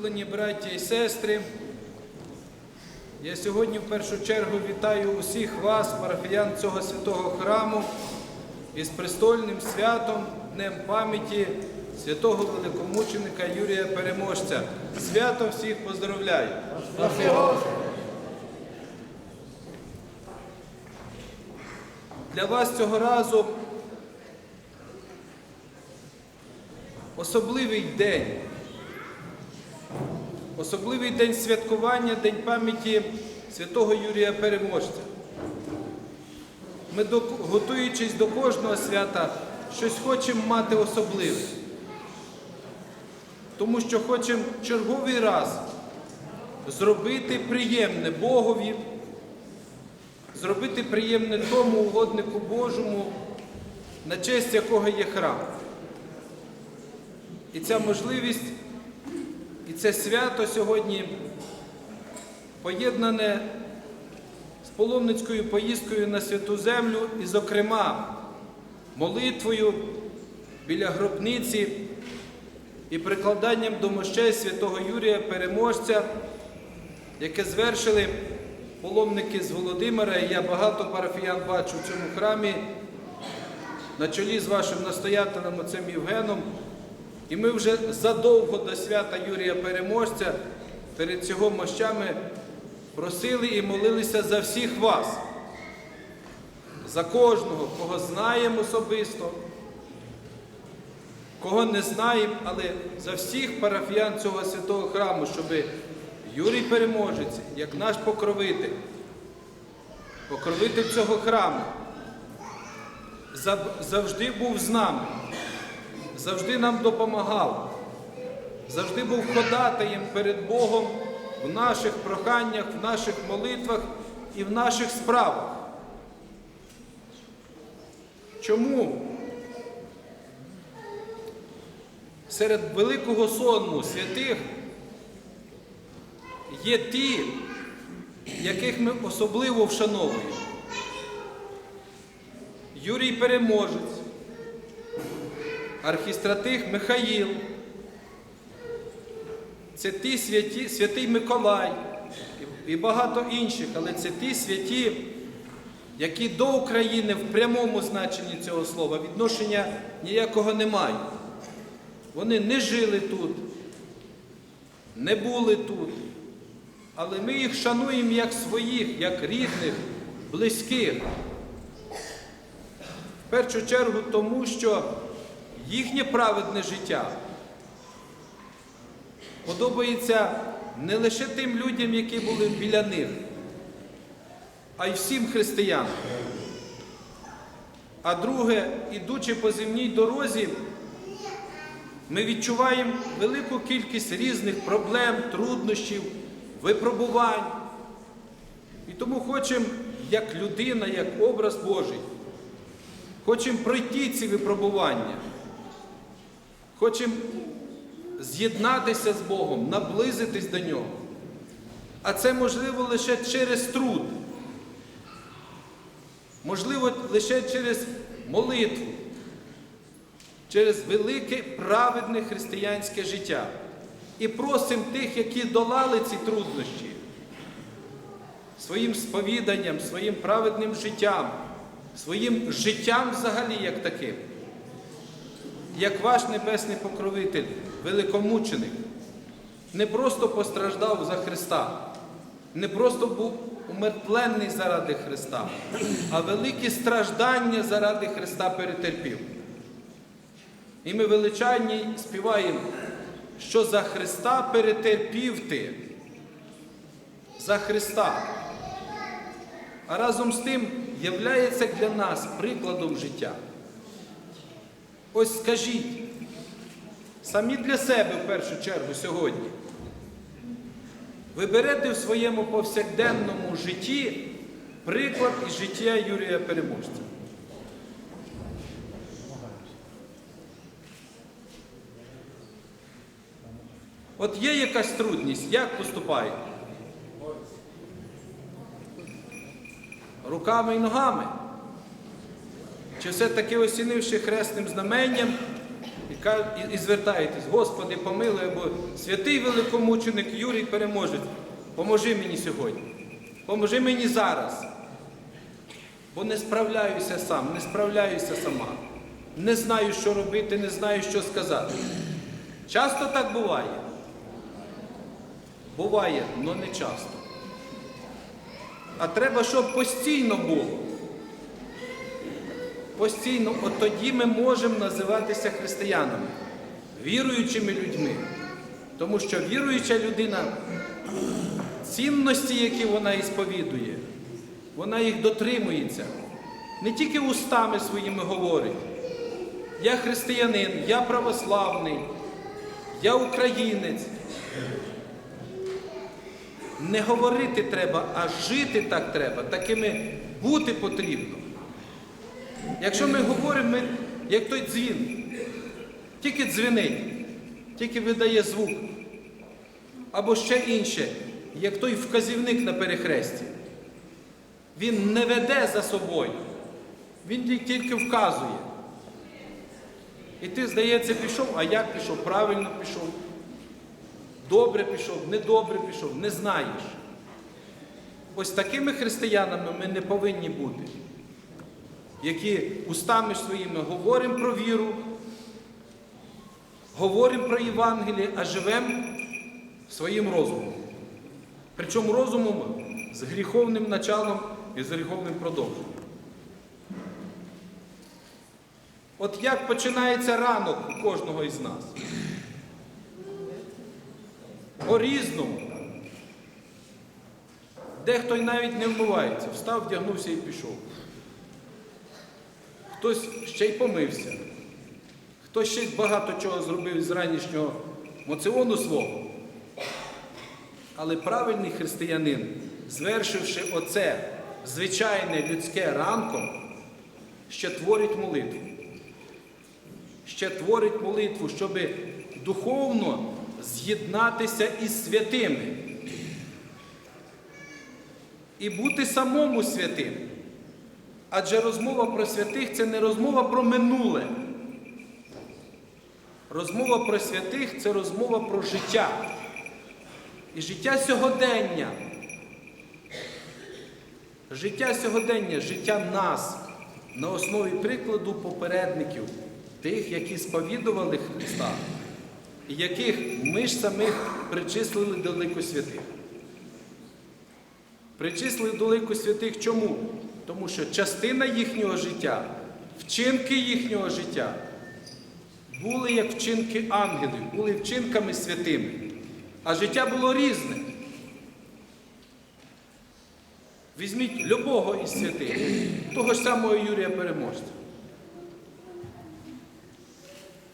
Улюблені браття і сестри, я сьогодні в першу чергу вітаю усіх вас, парафіян цього святого храму, із престольним святом, Днем пам'яті святого великомученика Юрія Переможця. Свято всіх поздоровляю! Для вас цього разу особливий день. Особливий день святкування, День пам'яті святого Юрія Переможця. Ми, готуючись до кожного свята, щось хочемо мати особливе. Тому що хочемо черговий раз зробити приємне Богові, зробити приємне тому угоднику Божому, на честь якого є храм. І ця можливість, і це свято сьогодні поєднане з паломницькою поїздкою на святу землю і, зокрема, молитвою біля гробниці і прикладанням до мощей святого Юрія Переможця, яке звершили паломники з Володимира, і я багато парафіян бачу в цьому храмі, на чолі з вашим настоятелем отцем Євгеном. І ми вже задовго до свята Юрія Переможця перед цього мощами просили і молилися за всіх вас, за кожного, кого знаємо особисто, кого не знаємо, але за всіх парафіян цього святого храму, щоб Юрій Переможець, як наш покровитель, покровитель цього храму, завжди був з нами завжди нам допомагав, завжди був ходатаєм перед Богом в наших проханнях, в наших молитвах і в наших справах. Чому серед великого сонму святих є ті, яких ми особливо вшановуємо? Юрій Переможець, архістратих Михаїл, це ті святі, святий Миколай і багато інших, але це ті святі, які до України в прямому значенні цього слова відношення ніякого не мають. Вони не жили тут, не були тут, але ми їх шануємо як своїх, як рідних, близьких. В першу чергу тому, що їхнє праведне життя подобається не лише тим людям, які були біля них, а й всім християнам. А друге, ідучи по земній дорозі, ми відчуваємо велику кількість різних проблем, труднощів, випробувань. І тому хочемо, як людина, як образ Божий, хочемо пройти ці випробування. Хочемо з'єднатися з Богом, наблизитись до Нього. А це можливо лише через труд. Можливо, лише через молитву, через велике праведне християнське життя. І просимо тих, які долали ці труднощі своїм сповіданням, своїм праведним життям, своїм життям взагалі як таким як ваш небесний покровитель, великомученик, не просто постраждав за Христа, не просто був умертвлений заради Христа, а великі страждання заради Христа перетерпів. І ми величайні співаємо, що за Христа перетерпів ти. За Христа. А разом з тим являється для нас прикладом життя. Ось скажіть, самі для себе в першу чергу сьогодні. Ви берете в своєму повсякденному житті приклад із життя Юрія Переможця. От є якась трудність, як поступаєте? Руками і ногами. Чи все-таки осінивши хресним знаменням, і, звертаєтесь, Господи, помилуй, або святий великомученик Юрій Переможець, поможи мені сьогодні, поможи мені зараз. Бо не справляюся сам, не справляюся сама. Не знаю, що робити, не знаю, що сказати. Часто так буває. Буває, але не часто. А треба, щоб постійно було. Постійно, от тоді ми можемо називатися християнами, віруючими людьми. Тому що віруюча людина, цінності, які вона ісповідує, вона їх дотримується. Не тільки устами своїми говорить. Я християнин, я православний, я українець. Не говорити треба, а жити так треба, такими бути потрібно. Якщо ми говоримо, ми, як той дзвін, тільки дзвенить, тільки видає звук. Або ще інше, як той вказівник на перехресті. Він не веде за собою, він тільки вказує. І ти, здається, пішов, а як пішов? Правильно пішов. Добре пішов, недобре пішов, не знаєш. Ось такими християнами ми не повинні бути, які устами своїми говоримо про віру, говоримо про Євангеліє, а живемо своїм розумом. Причому розумом з гріховним началом і з гріховним продовженням. От як починається ранок у кожного із нас? По-різному. Дехто й навіть не вмивається, встав, вдягнувся і пішов. Хтось ще й помився, хтось ще багато чого зробив з ранішнього моціону свого. Але правильний християнин, звершивши оце звичайне людське ранком, ще творить молитву. Ще творить молитву, щоб духовно з'єднатися із святими. І бути самому святим. Адже розмова про святих це не розмова про минуле. Розмова про святих це розмова про життя. І життя сьогодення. Життя сьогодення, життя нас на основі прикладу попередників, тих, які сповідували Христа, і яких ми ж самих причислили до лику святих. Причислили до лику святих чому? Тому що частина їхнього життя, вчинки їхнього життя були як вчинки ангелів, були вчинками святими. А життя було різне. Візьміть любого із святих, того ж самого Юрія Переможця.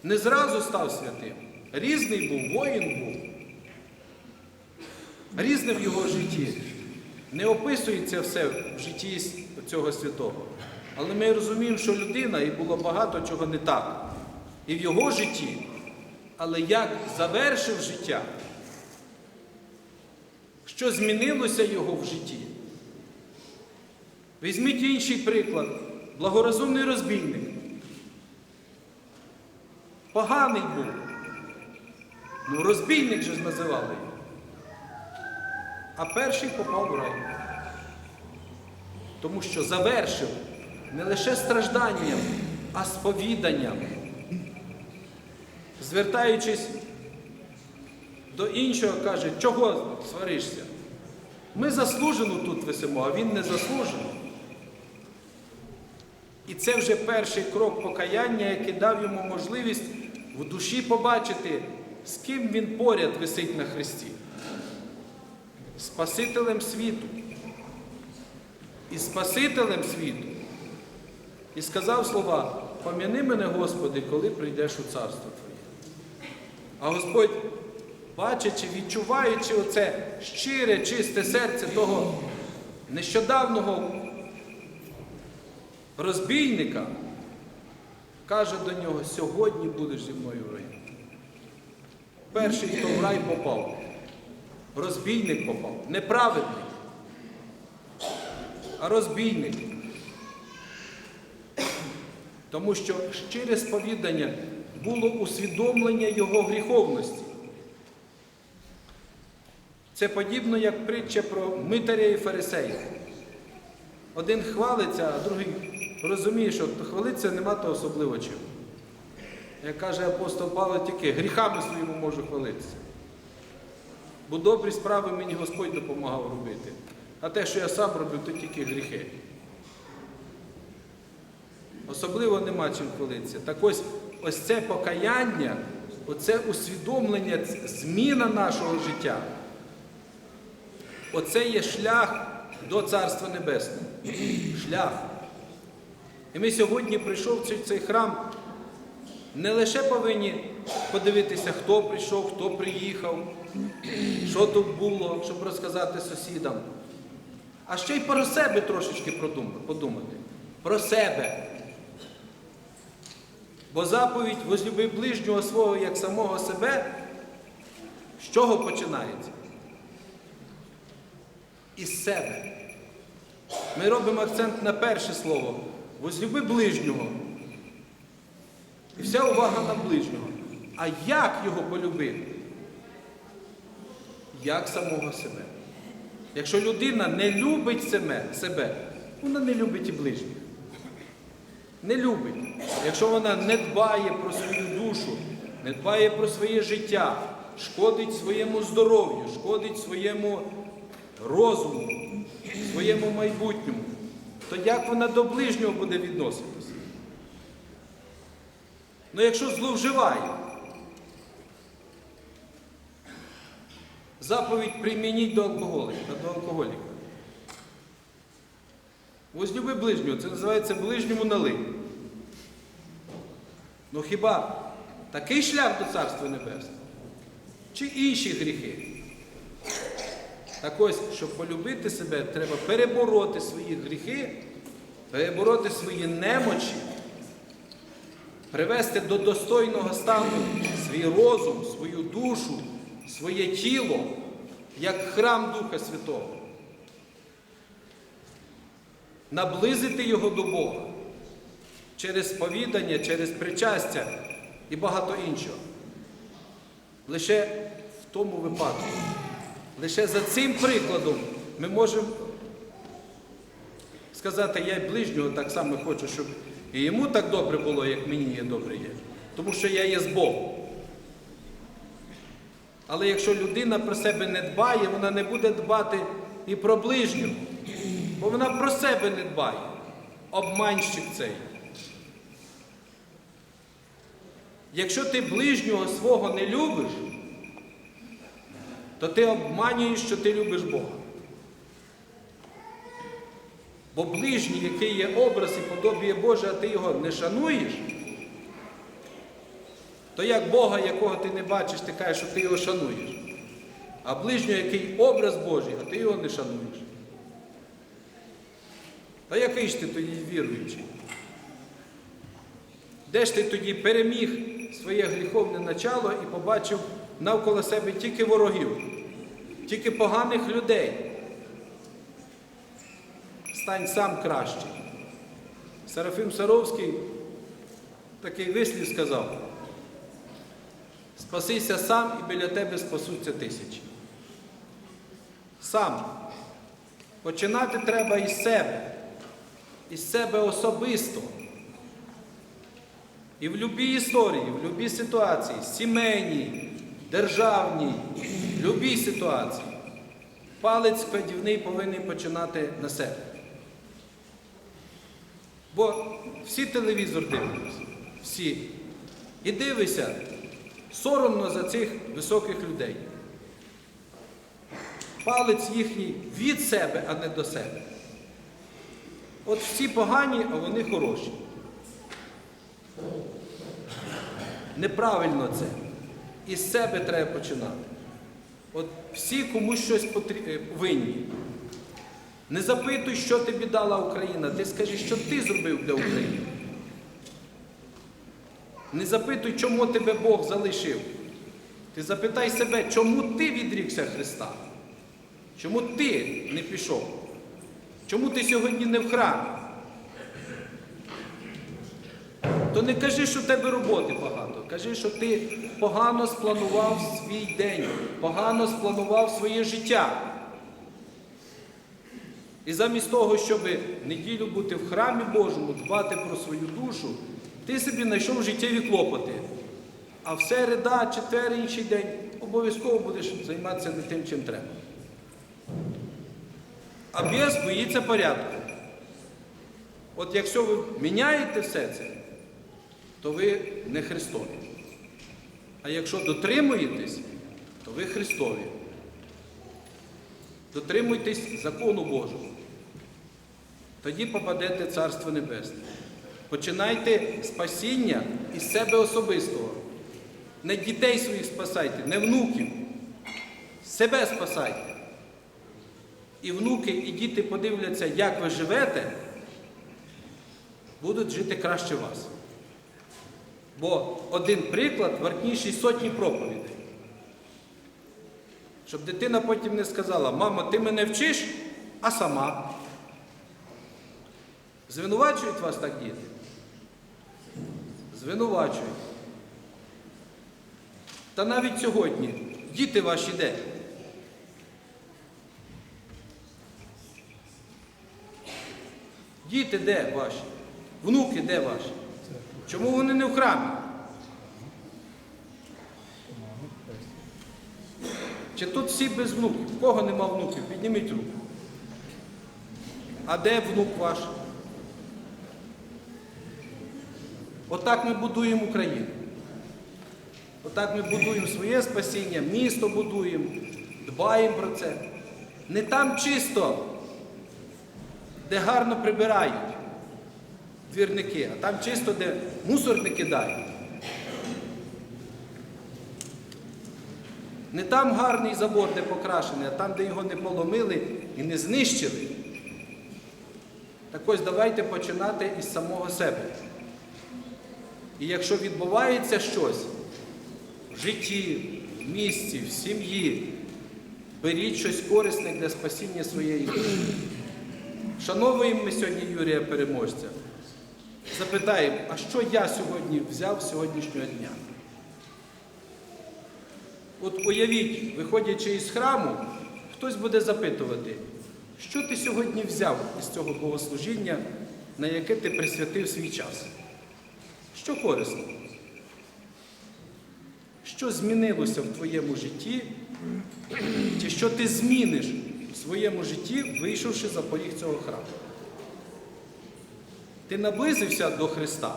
Не зразу став святим. Різний був, воїн був. Різне в його житті. Не описується все в житті цього святого. Але ми розуміємо, що людина і було багато чого не так. І в його житті, але як завершив життя, що змінилося його в житті. Візьміть інший приклад. Благорозумний розбійник. Поганий був. Ну, розбійник же ж називали. А перший попав в рай. Тому що завершив не лише стражданням, а сповіданням. Звертаючись до іншого, каже, чого сваришся? Ми заслужено тут висимо, а він не заслужено. І це вже перший крок покаяння, який дав йому можливість в душі побачити, з ким він поряд висить на хресті. Спасителем світу. І Спасителем світу. І сказав слова, пом'яни мене, Господи, коли прийдеш у царство Твоє. А Господь, бачачи, відчуваючи оце щире, чисте серце того нещодавного розбійника, каже до нього, сьогодні будеш зі мною в раю. Перший, хто в рай попав, розбійник попав, неправедний, а розбійник. Тому що щире сповідання було усвідомлення його гріховності. Це подібно як притча про митаря і фарисея. Один хвалиться, а другий розуміє, що хвалиться нема то особливо чим. Як каже апостол Павло, тільки гріхами своїми можу хвалитися. Бо добрі справи мені Господь допомагав робити. А те, що я сам робив, то тільки гріхи. Особливо нема чим хвалитися. Так ось ось це покаяння, оце усвідомлення, зміна нашого життя. Оце є шлях до Царства Небесного. Шлях. І ми сьогодні, прийшовши в цей храм, не лише повинні подивитися, хто прийшов, хто приїхав, що тут було, щоб розказати сусідам, а ще й про себе трошечки подумати. Про себе. Бо заповідь возлюби ближнього свого як самого себе, з чого починається? Із себе. Ми робимо акцент на перше слово. Возлюби ближнього. І вся увага на ближнього. А як його полюбити? Як самого себе. Якщо людина не любить себе, себе вона не любить і ближніх. Не любить. Якщо вона не дбає про свою душу, не дбає про своє життя, шкодить своєму здоров'ю, шкодить своєму розуму, своєму майбутньому, то як вона до ближнього буде відноситися? Ну якщо зловживає, заповідь примініть до алкоголіка, до алкоголіка. Возлюби ближнього, це називається ближньому налий. Ну хіба такий шлях до Царства Небесного? Чи інші гріхи? Так ось, щоб полюбити себе, треба перебороти свої гріхи, перебороти свої немочі, привести до достойного стану свій розум, свою душу, своє тіло, як храм Духа Святого. Наблизити його до Бога через сповідання, через причастя і багато іншого. Лише в тому випадку. Лише за цим прикладом ми можемо сказати, я й ближнього так само хочу, щоб і йому так добре було, як мені є добре є. Тому що я є з Богом. Але якщо людина про себе не дбає, вона не буде дбати і про ближнього. Бо вона про себе не дбає. Обманщик цей. Якщо ти ближнього свого не любиш, то ти обманюєш, що ти любиш Бога. Бо ближній, який є образ і подобіє Боже, а ти його не шануєш, то як Бога, якого ти не бачиш, ти кажеш, що ти його шануєш. А ближнього, який образ Божий, а ти його не шануєш. Та який ж ти тоді віруючий? Де ж ти тоді переміг своє гріховне начало і побачив навколо себе тільки ворогів, тільки поганих людей? Стань сам кращий. Серафим Саровський такий вислів сказав: спасися сам і біля тебе спасуться тисячі. Сам. Починати треба із себе, із себе особисто. І в будь-якій історії, в будь-якій ситуації, сімейній, державній, в будь-якій ситуації, палець кладівний повинен починати на себе. Бо всі телевізор дивляться, всі. І дивися, соромно за цих високих людей. Палець їхній від себе, а не до себе. От всі погані, а вони хороші. Неправильно це. Із себе треба починати. От всі комусь щось потрі- е. Не запитуй, що тобі дала Україна. Ти скажи, що ти зробив для України. Не запитуй, чому тебе Бог залишив. Ти запитай себе, чому ти відрікся Христа? Чому ти не пішов? Чому ти сьогодні не в храмі? То не кажи, що в тебе роботи багато. Кажи, що ти погано спланував свій день, погано спланував своє життя. І замість того, щоб неділю бути в храмі Божому, дбати про свою душу, ти собі знайшов життєві клопоти. А в середа, четвер, інший день обов'язково будеш займатися не тим, чим треба. А біс боїться порядку. От якщо ви міняєте все це, то ви не Христові. А якщо дотримуєтесь, то ви Христові. Дотримуйтесь закону Божого. Тоді попадете в Царство Небесне. Починайте спасіння із себе особистого. Не дітей своїх спасайте, не внуків. Себе спасайте. І внуки, і діти подивляться, як ви живете, будуть жити краще вас. Бо один приклад вартніший сотні проповідей. Щоб дитина потім не сказала, мама, ти мене вчиш, а сама. Звинувачують вас так діти? Звинувачують. Та навіть сьогодні діти ваші де? Діти де ваші? Внуки де ваші? Чому вони не в храмі? Чи тут всі без внуків? В кого нема внуків? Підніміть руку. А де внук ваш? Отак ми будуємо Україну. Отак ми будуємо своє спасіння, місто будуємо, дбаємо про це. Не там чисто, де гарно прибирають двірники, а там чисто, де мусор не кидають. Не там гарний забор, де покрашений, а там, де його не поломили і не знищили. Так ось давайте починати із самого себе. І якщо відбувається щось в житті, в місті, в сім'ї, беріть щось корисне для спасіння своєї душі. Шановуємо ми сьогодні Юрія Переможця. Запитаємо, а що я сьогодні взяв сьогоднішнього дня? От уявіть, виходячи із храму, хтось буде запитувати, що ти сьогодні взяв із цього богослужіння, на яке ти присвятив свій час? Що корисно? Що змінилося в твоєму житті, чи що ти зміниш в своєму житті, вийшовши за поріг цього храму? Ти наблизився до Христа?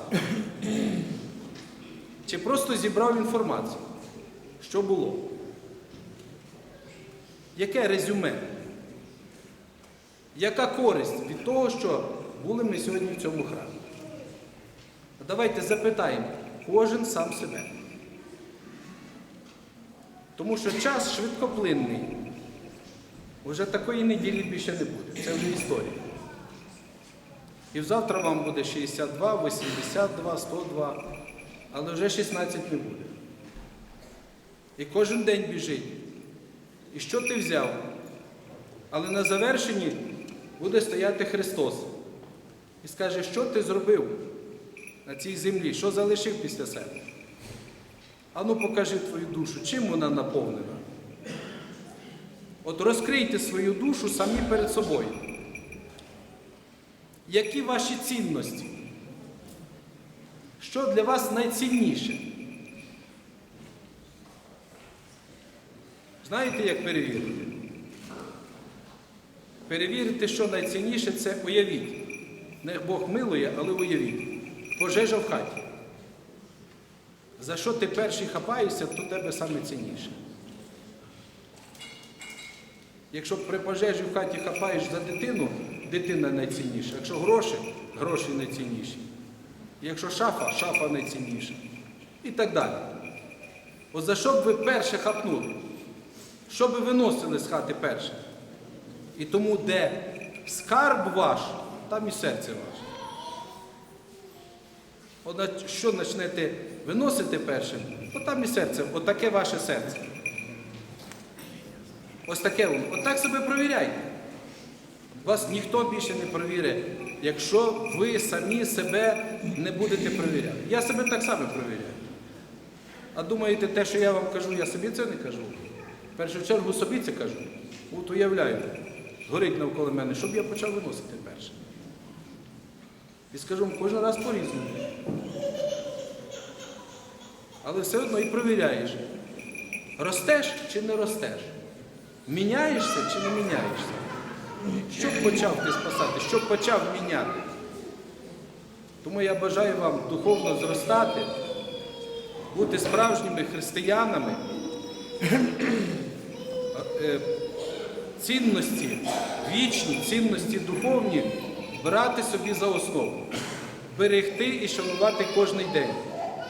Чи просто зібрав інформацію? Що було? Яке резюме? Яка користь від того, що були ми сьогодні в цьому храмі? Давайте запитаємо кожен сам себе. Тому що час швидкоплинний. Уже такої неділі більше не буде. Це вже історія. І завтра вам буде 62, 82, 102, але вже 16 не буде. І кожен день біжить. І що ти взяв? Але на завершенні буде стояти Христос і скаже, що ти зробив на цій землі, що залишив після себе. Ану покажи твою душу, чим вона наповнена. От розкрийте свою душу самі перед собою. Які ваші цінності? Що для вас найцінніше? Знаєте, як перевірити? Перевірити, що найцінніше, це уявіть. Не Бог милує, але уявіть. Пожежа в хаті. За що ти перший хапаєшся, то тебе саме цінніше. Якщо при пожежі в хаті хапаєш за дитину, дитина найцінніша. Якщо гроші, гроші найцінніші. Якщо шафа, шафа найцінніша. І так далі. От за що б ви перше хапнули? Що би виносили з хати перше? І тому, де скарб ваш, там і серце ваше. Що почнете виносити першим, то там і серце, отаке ваше серце. Ось таке воно. Отак себе провіряйте. Вас ніхто більше не провірить, якщо ви самі себе не будете провіряти. Я себе так само провіряю. А думаєте, те, що я вам кажу, я собі це не кажу. В першу чергу собі це кажу. От уявляю, горить навколо мене, щоб я почав виносити перше. І скажу кожен раз по-різному. Але все одно і провіряєш, ростеш чи не ростеш. Міняєшся чи не міняєшся. Що почав ти спасати, що почав міняти. Тому я бажаю вам духовно зростати, бути справжніми християнами, е, цінності, вічні, цінності духовні брати собі за основу, берегти і шанувати кожний день.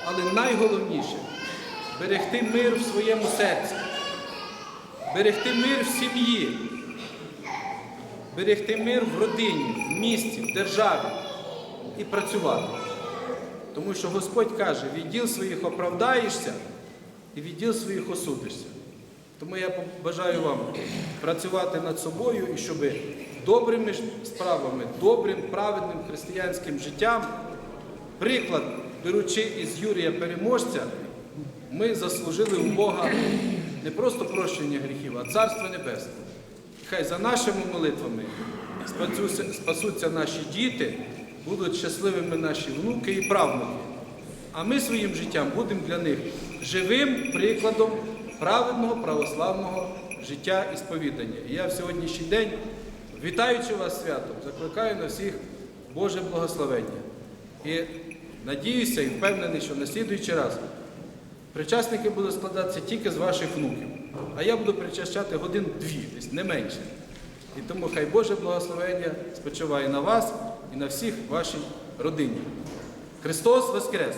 Але найголовніше берегти мир в своєму серці, берегти мир в сім'ї, берегти мир в родині, в місті, в державі і працювати. Тому що Господь каже, відділ своїх оправдаєшся і відділ своїх осудишся. Тому я бажаю вам працювати над собою і щоб добрими справами, добрим, праведним християнським життям, приклад, беручи із Юрія Переможця, ми заслужили у Бога не просто прощення гріхів, а Царство Небесне. Хай за нашими молитвами спасуться, наші діти, будуть щасливими наші внуки і правнуки. А ми своїм життям будемо для них живим прикладом праведного православного життя і сповідання. І я в сьогоднішній день, вітаючи вас святом, закликаю на всіх Боже благословення. І надіюся і впевнений, що на слідуючий раз причасники будуть складатися тільки з ваших внуків. А я буду причащати годин дві, десь не менше. І тому хай Боже благословення спочиває на вас і на всіх вашій родині. Христос Воскрес!